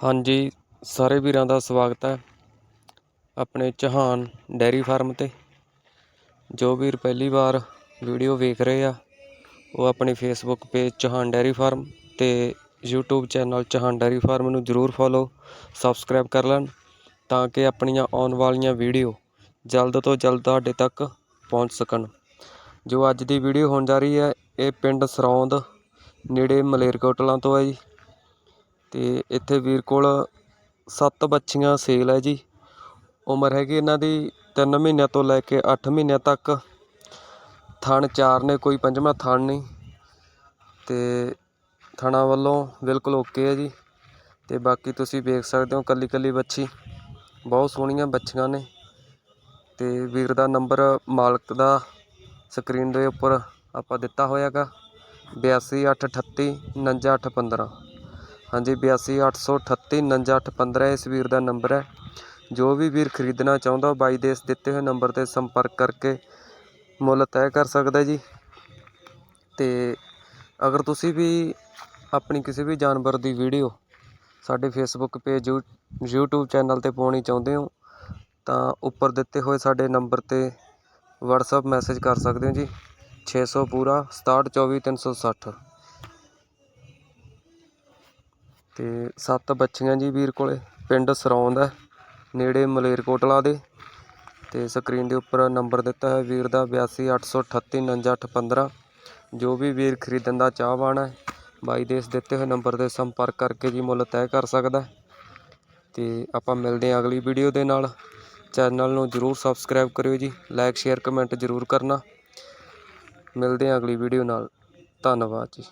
ਹਾਂਜੀ, ਸਾਰੇ ਵੀਰਾਂ ਦਾ ਸਵਾਗਤ ਹੈ ਆਪਣੇ ਚਹਾਨ ਡੈਰੀ ਫਾਰਮ ਤੇ। ਜੋ ਵੀਰ ਪਹਿਲੀ ਵਾਰ ਵੀਡੀਓ ਵੇਖ ਰਹੇ ਆ, ਉਹ ਆਪਣੀ Facebook page Chauhan dairy farm ਤੇ YouTube channel Chauhan dairy farm ਨੂੰ ਜਰੂਰ ਫੋਲੋ ਸਬਸਕ੍ਰਾਈਬ ਕਰ ਲੈਣ ਤਾਂ ਕਿ ਆਪਣੀਆਂ ਆਉਣ ਵਾਲੀਆਂ ਵੀਡੀਓ ਜਲਦ ਤੋਂ ਜਲਦ ਤੁਹਾਡੇ ਤੱਕ ਪਹੁੰਚ ਸਕਣ। ਜੋ ਅੱਜ ਦੀ ਵੀਡੀਓ ਹੋਣ ਜਾ ਰਹੀ ਹੈ, ਇਹ ਪਿੰਡ ਸਰੌਂਦ, ਨੇੜੇ ਮਲੇਰਕੋਟਲਾ ਤੋਂ ਹੈ ਜੀ। ਅਤੇ ਇੱਥੇ ਵੀਰ ਕੋਲ ਸੱਤ ਬੱਚੀਆਂ ਸੇਲ ਹੈ ਜੀ। ਉਮਰ ਹੈਗੀ ਇਹਨਾਂ ਦੀ ਤਿੰਨ ਮਹੀਨਿਆਂ ਤੋਂ ਲੈ ਕੇ ਅੱਠ ਮਹੀਨਿਆਂ ਤੱਕ। ਥਣ ਚਾਰ ਨੇ, ਕੋਈ ਪੰਜਵਾਂ ਥਣ ਨਹੀਂ। ਅਤੇ ਥਣਾ ਵੱਲੋਂ ਬਿਲਕੁਲ ਓਕੇ ਹੈ ਜੀ। ਅਤੇ ਬਾਕੀ ਤੁਸੀਂ ਵੇਖ ਸਕਦੇ ਹੋ ਕੱਲੀ ਕੱਲੀ ਬੱਚੀ। ਬਹੁਤ ਸੋਹਣੀਆਂ ਬੱਚੀਆਂ ਨੇ। ਅਤੇ ਵੀਰ ਦਾ ਨੰਬਰ ਮਾਲਕ ਦਾ ਸਕਰੀਨ ਦੇ ਉੱਪਰ ਆਪਾਂ ਦਿੱਤਾ ਹੋਇਆ ਗਾ ਬਿਆਸੀ ਅੱਠ ਅਠੱਤੀ ਉਣੰਜਾ ਅੱਠ ਪੰਦਰਾਂ। ਹਾਂਜੀ 8283 49815 ਇਸ ਵੀਰ ਦਾ ਨੰਬਰ ਹੈ। ਜੋ ਵੀ ਵੀਰ ਖਰੀਦਣਾ ਚਾਹੁੰਦਾ ਬਾਈ ਦੇ ਇਸ ਦਿੱਤੇ ਹੋਏ ਨੰਬਰ ਤੇ ਸੰਪਰਕ ਕਰਕੇ ਮੁੱਲ ਤੈਅ ਕਰ ਸਕਦਾ ਜੀ। ਤੇ ਅਗਰ ਤੁਸੀਂ ਵੀ ਆਪਣੀ ਕਿਸੇ ਵੀ ਜਾਨਵਰ ਦੀ ਵੀਡੀਓ ਸਾਡੇ ਫੇਸਬੁੱਕ ਪੇਜ YouTube ਚੈਨਲ ਤੇ ਪਾਉਣੀ ਚਾਹੁੰਦੇ ਹੋ, ਤਾਂ ਉੱਪਰ ਦਿੱਤੇ ਹੋਏ ਸਾਡੇ ਨੰਬਰ ਤੇ WhatsApp ਮੈਸੇਜ ਕਰ ਸਕਦੇ ਹੋ ਜੀ। 600 ਪੂਰਾ 6724 ਅਤੇ ਸੱਤ ਬੱਚੀਆਂ ਜੀ ਵੀਰ ਕੋਲ, ਪਿੰਡ ਸਰੌਂਦ ਹੈ, ਨੇੜੇ ਮਲੇਰਕੋਟਲਾ ਦੇ ਅਤੇ ਸਕਰੀਨ ਦੇ ਉੱਪਰ ਨੰਬਰ ਦਿੱਤਾ ਹੈ ਵੀਰ ਦਾ 8283899815 ਜੋ ਵੀ ਵੀਰ ਖਰੀਦਣ ਦਾ ਚਾਹਵਾਨ ਹੈ, ਬਾਈ ਦੇ ਇਸ ਦਿੱਤੇ ਹੋਏ ਨੰਬਰ ਤੇ ਸੰਪਰਕ ਕਰਕੇ ਜੀ ਮੁੱਲ ਤੈਅ ਕਰ ਸਕਦਾ ਹੈ। ਤੇ ਆਪਾਂ ਮਿਲਦੇ ਹਾਂ ਅਗਲੀ ਵੀਡੀਓ ਦੇ ਨਾਲ। ਚੈਨਲ ਨੂੰ ਜਰੂਰ ਸਬਸਕ੍ਰਾਈਬ ਕਰਿਓ ਜੀ, ਲਾਈਕ, ਸ਼ੇਅਰ, ਕਮੈਂਟ ਜਰੂਰ ਕਰਨਾ। ਮਿਲਦੇ ਹਾਂ ਅਗਲੀ ਵੀਡੀਓ ਨਾਲ। ਧੰਨਵਾਦ ਜੀ।